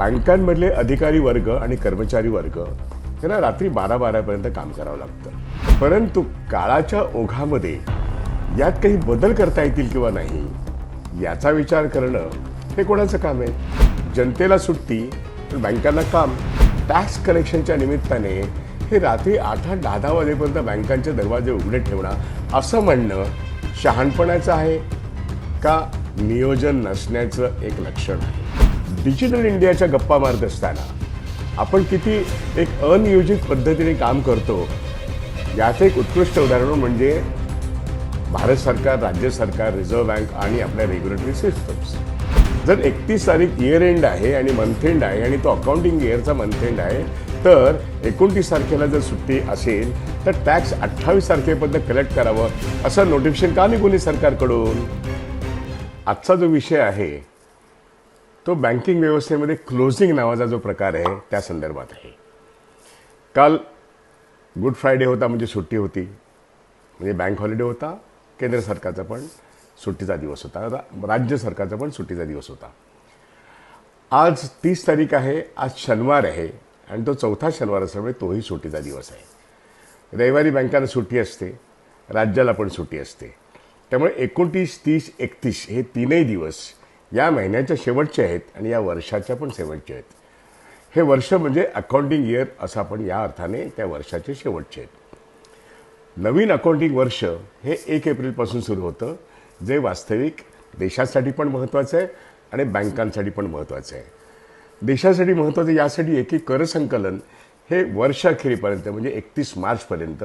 बँकांमधले अधिकारी वर्ग आणि कर्मचारी वर्ग त्यांना रात्री बारा बारापर्यंत काम करावं लागतं. परंतु काळाच्या ओघामध्ये यात काही बदल करता येतील किंवा नाही याचा विचार करणं हे कोणाचं काम आहे? जनतेला सुट्टी पण बँकांना काम टॅक्स कलेक्शनच्या निमित्ताने हे रात्री आठ आठ दहा दहा वाजेपर्यंत बँकांचे दरवाजे उघडे ठेवणं असं म्हणणं शहाणपणाचं आहे का? नियोजन नसण्याचं एक लक्षण आहे. डिजिटल इंडियाच्या गप्पा मारत असताना आपण किती एक अनियोजित पद्धतीने काम करतो याचं एक उत्कृष्ट उदाहरण म्हणजे भारत सरकार राज्य सरकार रिझर्व्ह बँक आणि आपल्या रेग्युलेटरी सिस्टम्स जर एकतीस तारीख इयर एंड आहे आणि मंथ एंड आहे आणि तो अकाउंटिंग इयरचा मंथ एंड आहे तर एकोणतीस तारखेला जर सुट्टी असेल तर टॅक्स अठ्ठावीस तारखेपर्यंत कलेक्ट करावं असं नोटिफिकेशन का निघून सरकारकडून? आजचा जो विषय आहे तो बँकिंग व्यवस्थेमध्ये क्लोजिंग नावाचा जो प्रकार आहे त्या संदर्भात आहे. काल गुड फ्रायडे होता म्हणजे सुट्टी होती. म्हणजे बँक हॉलिडे होता केंद्र सरकारचा पण सुट्टीचा दिवस होता. राज्य सरकारचा पण सुट्टीचा दिवस होता. आज तीस तारीख आहे आज शनिवार आहे आणि तो चौथा शनिवार असल्यामुळे तोही सुट्टीचा दिवस आहे. रविवारी बँकांना सुट्टी असते राज्याला पण सुट्टी असते. त्यामुळे एकोणतीस तीस एकतीस हे तीनही दिवस या महिन्याच्या शेवटचे आहेत आणि या वर्षाच्या पण शेवटचे आहेत. हे वर्ष म्हणजे अकाउंटिंग इयर असं आपण या अर्थाने त्या वर्षाचे शेवटचे आहेत. नवीन अकाउंटिंग वर्ष हे एक एप्रिलपासून सुरू होतं जे वास्तविक देशासाठी पण महत्त्वाचं आहे आणि बँकांसाठी पण महत्त्वाचं आहे. देशासाठी महत्त्वाचं यासाठी आहे कर संकलन हे वर्षाखेरीपर्यंत म्हणजे एकतीस मार्चपर्यंत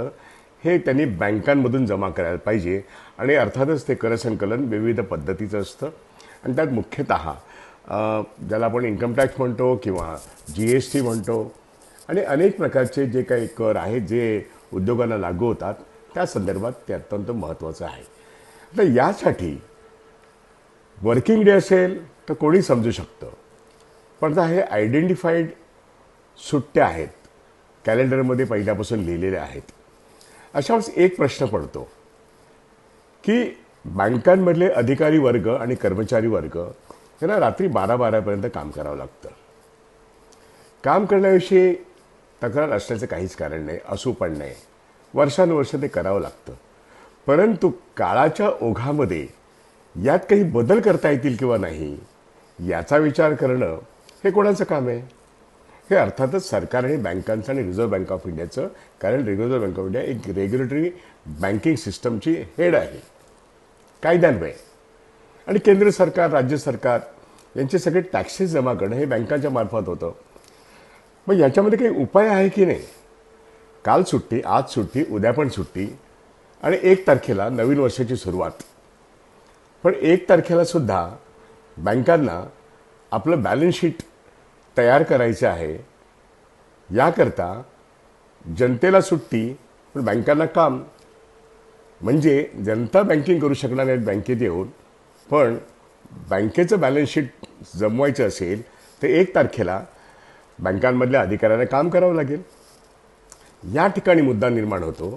हे त्यांनी बँकांमधून जमा करायला पाहिजे आणि अर्थातच ते कर संकलन विविध पद्धतीचं असतं. आणि त्यात मुख्यतः ज्याला आपण इन्कम टॅक्स म्हणतो किंवा जी एस टी म्हणतो आणि अनेक प्रकारचे जे काही कर आहेत जे उद्योगांना लागू होतात त्या संदर्भात ते अत्यंत महत्त्वाचं आहे. तर यासाठी वर्किंग डे असेल तर कोणी समजू शकतं. पण आता हे आयडेंटिफाईड सुट्ट्या आहेत. कॅलेंडरमध्ये पहिल्यापासून लिहिलेल्या आहेत. अशा वेळेस एक प्रश्न पडतो की बँकांमधले अधिकारी वर्ग आणि कर्मचारी वर्ग यांना रात्री बारा बारापर्यंत काम करावं लागतं. काम करण्याविषयी तक्रार असण्याचं काहीच कारण नाही असू पण नाही वर्षानुवर्ष ते करावं लागतं. परंतु काळाच्या ओघामध्ये यात काही बदल करता येतील किंवा नाही याचा विचार करणं हे कोणाचं काम आहे? हे अर्थातच सरकार आणि बँकांचं आणि रिझर्व्ह बँक ऑफ इंडियाचं कारण रिझर्व्ह बँक ऑफ इंडिया एक रेग्युलेटरी बँकिंग सिस्टमची हेड आहे. कायद्यान्वये. आणि केंद्र सरकार राज्य सरकार यांचे सगळे टॅक्सेस जमा करणं हे बँकांच्या मार्फत होतं. मग याच्यामध्ये काही उपाय आहे की नाही? काल सुट्टी आज सुट्टी उद्या पण सुट्टी. आणि एक तारखेला नवीन वर्षाची सुरुवात. पण एक तारखेला सुद्धा बँकांना आपलं बॅलन्स शीट तयार करायचं आहे. याकरता जनतेला सुट्टी पण बँकांना काम. म्हणजे जनता बँकिंग करू शकणार नाहीत बँकेत येऊन पण बँकेचं बॅलन्स शीट जमवायचं असेल तर एक तारखेला बँकांमधल्या अधिकाऱ्यांना काम करावं लागेल. या ठिकाणी मुद्दा निर्माण होतो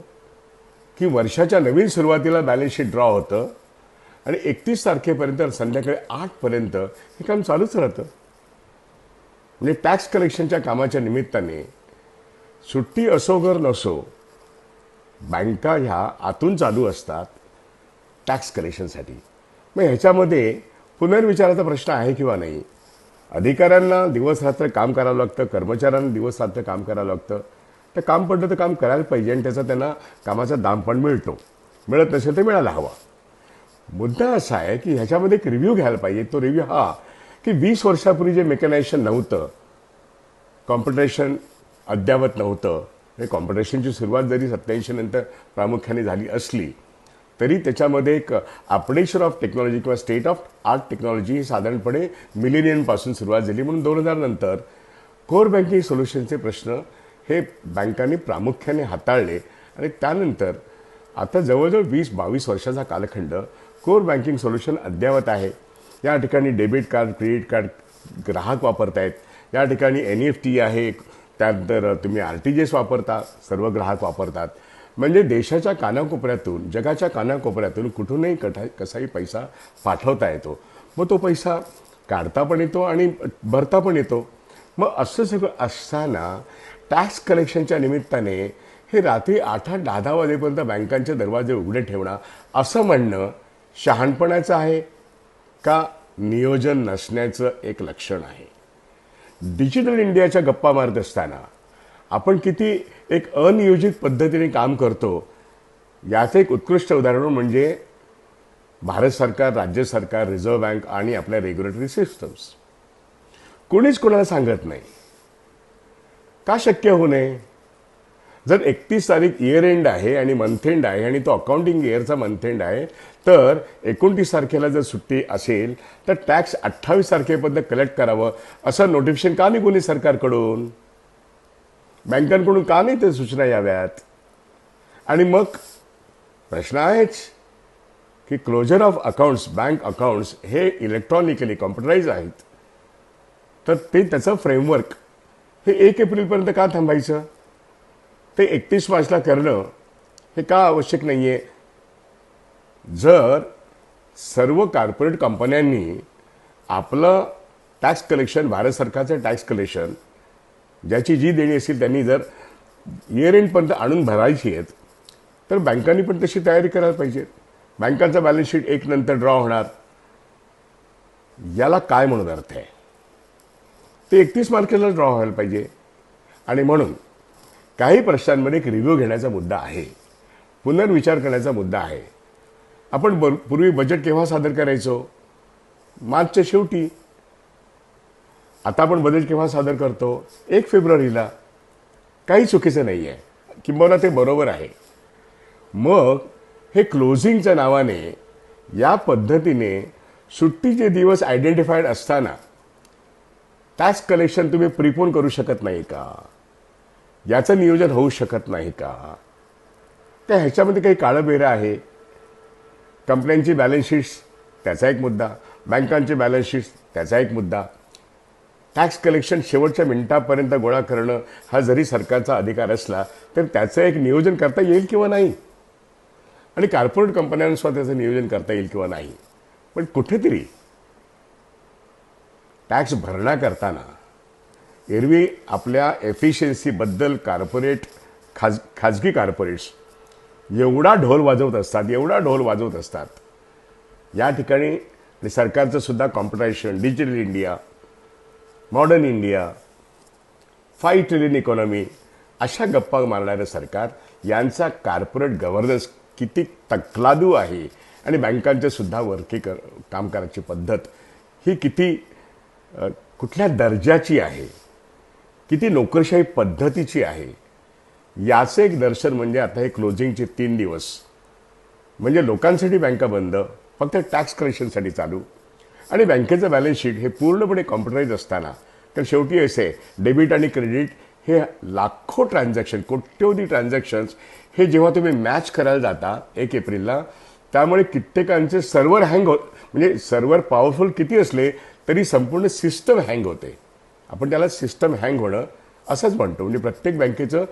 की वर्षाच्या नवीन सुरुवातीला बॅलन्स शीट ड्रॉ होतं आणि एकतीस तारखेपर्यंत संध्याकाळी आठपर्यंत हे काम चालूच राहतं. म्हणजे टॅक्स कलेक्शनच्या कामाच्या निमित्ताने सुट्टी असो घर नसो बँका ह्या आतून चालू असतात टॅक्स कलेक्शनसाठी मग ह्याच्यामध्ये पुनर्विचाराचा प्रश्न आहे किंवा नाही? अधिकाऱ्यांना दिवस रात्र काम करावं लागतं कर्मचाऱ्यांना दिवस रात्र काम करावं लागतं. तर काम पडलं तर काम करायला पाहिजे आणि त्याचा त्यांना कामाचा दाम पण मिळतो. मिळत नसेल तर मिळायला हवा. मुद्दा असा आहे की ह्याच्यामध्ये एक रिव्ह्यू घ्यायला पाहिजे. तो रिव्ह्यू हा की वीस वर्षापूर्वी जे मेकनायझेशन नव्हतं कॉम्पिटिशन अद्यावत नव्हतं कॉम्पिटिशनची सुरुवात जरी सत्याऐंशी नंतर प्रामुख्याने झाली असली तरी त्याच्यामध्ये एक अपडेशन ऑफ टेक्नॉलॉजी किंवा स्टेट ऑफ आर्ट टेक्नॉलॉजी ही साधारणपणे मिलेनियनपासून सुरुवात झाली. म्हणून दोन हजार नंतर कोर बँकिंग सोल्युशनचे प्रश्न हे बँकांनी प्रामुख्याने हाताळले. आणि त्यानंतर आता जवळजवळ वीस बावीस वर्षाचा कालखंड कोर बँकिंग सोल्युशन अद्ययावत आहे. या ठिकाणी डेबिट कार्ड क्रेडिट कार्ड ग्राहक वापरतायत. या ठिकाणी एन एफ टी आहे त्यानंतर तुम्ही आर टी जी एस वापरता सर्व ग्राहक वापरतात. म्हणजे देशाच्या कानाकोपऱ्यातून जगाच्या कानाकोपऱ्यातून कुठूनही कठा कसाही पैसा पाठवता येतो. मग तो पैसा काढता पण येतो आणि भरता पण येतो. मग असं सगळं असताना टॅक्स कलेक्शनच्या निमित्ताने हे रात्री आठ आठ दहा दहा वाजेपर्यंत बँकांचे दरवाजे उघडे ठेवणं असं म्हणणं शहाणपणाचं आहे का नियोजन नसण्याचं एक लक्षण आहे? डिजिटल इंडियाच्या गप्पा मारत असताना आपण किती एक अनियोजित पद्धतीने काम करतो याचं एक उत्कृष्ट उदाहरण म्हणजे भारत सरकार राज्य सरकार रिझर्व्ह बँक आणि आपल्या रेग्युलेटरी सिस्टम्स कोणीच कोणाला सांगत नाही. का शक्य होऊ नये? जर एकतीस तारीख इयर एंड आहे आणि मंथ एंड आहे आणि तो अकाउंटिंग इयरचा मंथ एंड आहे तर एकोणतीस तारखेला जर सुट्टी असेल तर टॅक्स अठ्ठावीस तारखेपर्यंत कलेक्ट करावं असं नोटिफिकेशन का नाही कोणी सरकारकडून? बँकांकडून का नाही ते सूचना याव्यात? आणि मग प्रश्न आहेच की closure of accounts bank accounts हे इलेक्ट्रॉनिकली कॉम्प्युटराईज आहेत. तर ते त्याचं फ्रेमवर्क हे एक एप्रिलपर्यंत का थांबायचं? ते एकतीस मार्चला करणं हे का आवश्यक नाही आहे जर सर्व कॉर्पोरेट कंपन्यांनी आपलं टॅक्स कलेक्शन भारत सरकारचं टॅक्स कलेक्शन ज्याची जी देणी असेल त्यांनी जर इयर एंडपर्यंत आणून भरायची आहेत तर बँकांनी पण तशी तयारी करायला पाहिजे. बँकांचा बॅलन्स शीट एक नंतर ड्रॉ होणार. याला काय म्हणून अर्थ आहे? ते एकतीस मार्केला ड्रॉ व्हायला पाहिजे. आणि म्हणून काही प्रश्नांमध्ये एक रिव्ह्यू घेण्याचा मुद्दा आहे. पुनर्विचार करण्याचा मुद्दा आहे. आपण बर पूर्वी बजेट केव्हा सादर करायचो? मार्चच्या शेवटी. आता आपण बजेट केव्हा सादर करतो? एक फेब्रुवारीला. काही चुकीचं नाही आहे किंबहुना ते बरोबर आहे. मग हे क्लोजिंगच्या नावाने या पद्धतीने सुट्टीचे दिवस आयडेंटिफाईड असताना टॅक्स कलेक्शन तुम्ही प्रिपोन करू शकत नाही का? याचं नियोजन होऊ शकत नाही का? त्या ह्याच्यामध्ये काही काळंबेरं आहे. कंपन्यांची बॅलन्स शीट्स त्याचा एक मुद्दा. बँकांचे बॅलन्स शीट्स त्याचा एक मुद्दा. टॅक्स कलेक्शन शेवटच्या मिनिटापर्यंत गोळा करणं हा जरी सरकारचा अधिकार असला तर त्याचं एक नियोजन करता येईल किंवा नाही? आणि कॉर्पोरेट कंपन्यांसुद्धा त्याचं नियोजन करता येईल किंवा नाही? पण कुठेतरी टॅक्स भरणा करताना एरवी आपल्या एफिशियन्सीबद्दल कार्पोरेट खाज खाजगी कार्पोरेट्स एवढा ढोल वाजवत असतात एवढा ढोल वाजवत असतात. या ठिकाणी आणि सरकारचं सुद्धा digital India modern India five trillion economy अशा गप्पा मारणारं सरकार यांचा कार्पोरेट गव्हर्नन्स किती तकलादू आहे आणि बँकांचे सुद्धा वर्की कर काम करायची पद्धत ही किती कुठल्या दर्जाची आहे? किती नोकरशाही पद्धतीची आहे? याचं एक दर्शन म्हणजे आता हे क्लोजिंगचे तीन दिवस. म्हणजे लोकांसाठी बँका बंद फक्त टॅक्स कलेक्शनसाठी चालू. आणि बँकेचं बॅलन्स शीट हे पूर्णपणे कॉम्प्युटराईज असताना तर शेवटी असे डेबिट आणि क्रेडिट हे लाखो ट्रान्झॅक्शन कोट्यवधी ट्रान्झॅक्शन्स हे जेव्हा तुम्ही मॅच करायला जाता एक एप्रिलला त्यामुळे कित्येकांचे सर्व्हर हँग होत म्हणजे सर्व्हर पॉवरफुल किती असले तरी संपूर्ण सिस्टम हँग होते. आपण त्याला सिस्टम हँग होणं असंच म्हणतो. म्हणजे प्रत्येक बँकेचं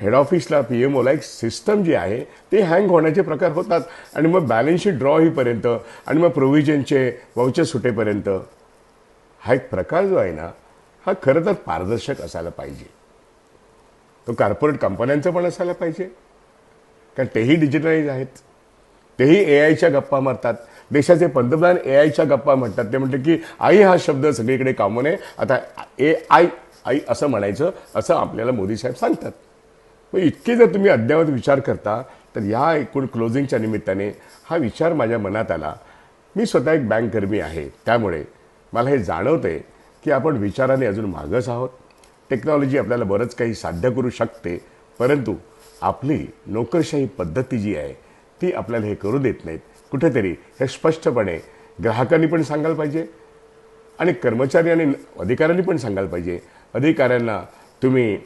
हेड ऑफिसला पी एम ओला एक सिस्टम जी आहे ते हँग होण्याचे प्रकार होतात. आणि मग बॅलन्स शीट ड्रॉ होईपर्यंत आणि मग प्रोव्हिजनचे वाउचर सुटेपर्यंत हा एक प्रकार जो आहे ना हा खरं तर पारदर्शक असायला पाहिजे. तो कॉर्पोरेट कंपन्यांचं पण असायला पाहिजे. कारण तेही डिजिटलाइज आहेत. तेही ए आयच्या गप्पा मारतात. देशाचे पंतप्रधान ए आयच्या गप्पा म्हणतात. ते म्हणते की आई हा शब्द सगळीकडे कामू नये आता ए आय आई असं म्हणायचं असं आपल्याला मोदी साहेब सांगतात. मग इतके जर तुम्ही अद्ययावत विचार करता तर या एकूण क्लोजिंगच्या निमित्ताने हा विचार माझ्या मनात आला. मी स्वतः एक बँककर्मी आहे. त्यामुळे मला हे जाणवते की आपण विचाराने अजून मागच आहोत. टेक्नॉलॉजी आपल्याला बरंच काही साध्य करू शकते परंतु आपली नोकरशाही पद्धती जी आहे ती आपल्याला हे करू देत नाहीत. कुठेतरी हे स्पष्टपणे ग्राहकांनी पण सांगायला पाहिजे आणि कर्मचारी आणि अधिकाऱ्यांनी पण सांगायला पाहिजे. अधिकाऱ्यांना तुम्ही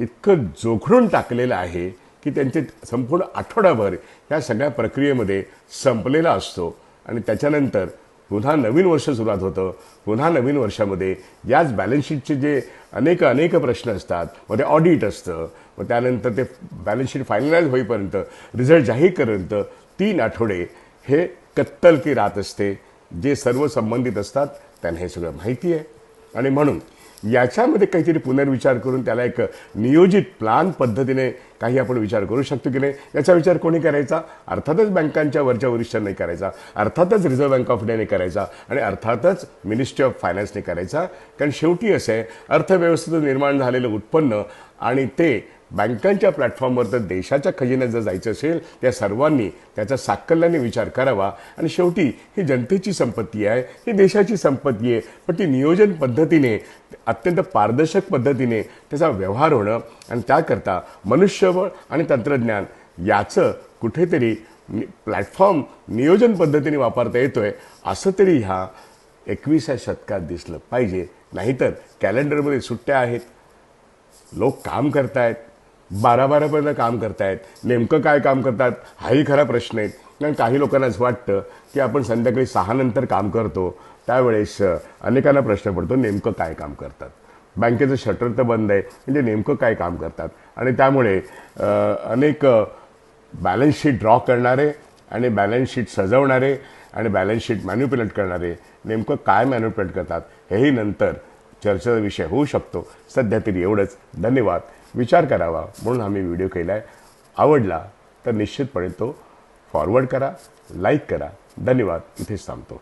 इतकं जोखडून टाकलेलं आहे की त्यांचे संपूर्ण आठवडाभर या सगळ्या प्रक्रियेमध्ये संपलेला असतो. आणि त्याच्यानंतर पुन्हा नवीन वर्ष सुरुवात होतं. पुन्हा नवीन वर्षामध्ये याच बॅलन्सशीटचे जे अनेक अनेक प्रश्न असतात मग ते ऑडिट असतं मग त्यानंतर ते बॅलन्सशीट फायनलाईज फायनलाइज होईपर्यंत रिझल्ट जाहीर करेपर्यंत तीन आठवडे हे कत्तल की रात असते जे सर्व संबंधित असतात त्यांना हे सगळं माहिती आहे. आणि म्हणून याच्यामध्ये काहीतरी पुनर्विचार करून त्याला एक नियोजित प्लान पद्धतीने काही आपण विचार करू शकतो की नाही? याचा विचार कोणी करायचा? अर्थातच बँकांच्या वरच्या वरिष्ठांनी करायचा अर्थातच रिझर्व्ह बँक ऑफ इंडियाने करायचा आणि अर्थातच मिनिस्ट्री ऑफ फायनान्सने करायचा. कारण शेवटी असं आहे अर्थव्यवस्थेतून निर्माण झालेलं उत्पन्न आणि ते बँकांच्या प्लॅटफॉर्मवर तर देशाच्या खजिन्यात जर जायचं असेल त्या सर्वांनी त्याचा साकल्याने विचार करावा. आणि शेवटी ही जनतेची संपत्ती आहे ही देशाची संपत्ती आहे. पण ती नियोजन पद्धतीने अत्यंत पारदर्शक पद्धतीने त्याचा व्यवहार होणं आणि त्याकरता मनुष्यबळ आणि तंत्रज्ञान याचं कुठेतरी प्लॅटफॉर्म नियोजन पद्धतीने वापरता येतोय असं तरी ह्या एकविसाव्या शतकात दिसलं पाहिजे. नाहीतर कॅलेंडरमध्ये सुट्ट्या आहेत लोक काम करतायत बारा बारापर्यंत काम करतायत. नेमकं काय काम करतात हाही खरा प्रश्न आहे. कारण काही लोकांना असं वाटतं की आपण संध्याकाळी सहा नंतर काम करतो. त्यावेळेस अनेकांना प्रश्न पडतो नेमकं काय काम करतात? बँकेचं शटर तर बंद आहे म्हणजे नेमकं काय काम करतात? आणि त्यामुळे अनेक बॅलन्स शीट ड्रॉ करणारे आणि बॅलन्स शीट सजवणारे आणि बॅलन्स शीट मॅन्युप्युलेट करणारे नेमकं काय मॅन्युप्युलेट करतात हेही नंतर चर्चेचा विषय होऊ शकतो. सध्या तरी एवढंच. धन्यवाद. विचार करावा म्हणून आम्ही व्हिडिओ केला आहे आवडला तर निश्चितपणे तो फॉरवर्ड करा लाईक करा. धन्यवाद. इथेच थांबतो.